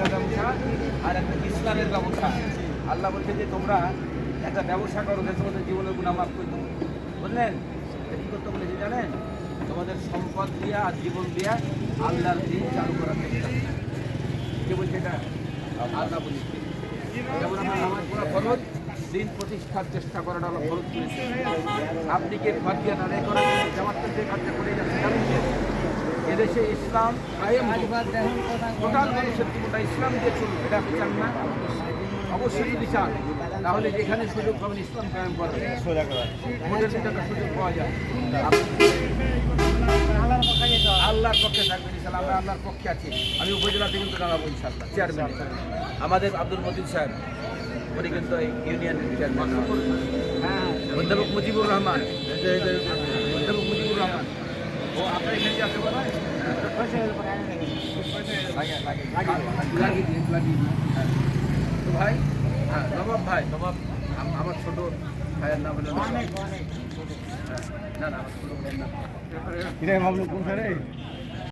একটা ব্যবসা আর একটা ইসলামের ব্যবসা। আল্লাহ বলছে যে, তোমরা একটা ব্যবসা করো, যে তোমাদের জীবনের গুণামাপ করে দেবো। বুঝলেন? কি করতে বলেছে জানেন? তোমাদের সম্পদ দিয়া আর জীবন দিয়া আল্লাহর দিন চালু করার চেষ্টা। কে বলছে এটা? আল্লাহ বলছে। যেমন আমরা দিন প্রতিষ্ঠার চেষ্টা করাটা হলো করেছে আপনি কে ফাতিয়া আদায় করার কাজটা করে যাচ্ছে জানেন যে? এদেশে ইসলাম টোটাল মানুষের জীবনটা ইসলাম দিয়ে চলবে এটা চান না। অবশ্যই যদি চান তাহলে যেখানে সুযোগ পাবেন ইসলাম কায়েম করবে ভোটের একটা সুযোগ পাওয়া যায়। আল্লাহর পক্ষে থাকবেন ইনশাল্লাহ আমরা আল্লাহর পক্ষে আছি। আমি উপজেলাতে কিন্তু দাঁড়াবো ইনশাল্লাহ চেয়ারম্যান আমাদের আব্দুল মজিদ সাহেব উনি কিন্তু এই ইউনিয়নের চেয়ারম্যান অধ্যাপক মুজিবুর রহমান ভাই হ্যাঁ নবাব ভাই নবাব আম- আমার ছোট ভাইয়ের নাম হলো হ্যাঁ, না না আমার ছোট ভাইয়ের নাম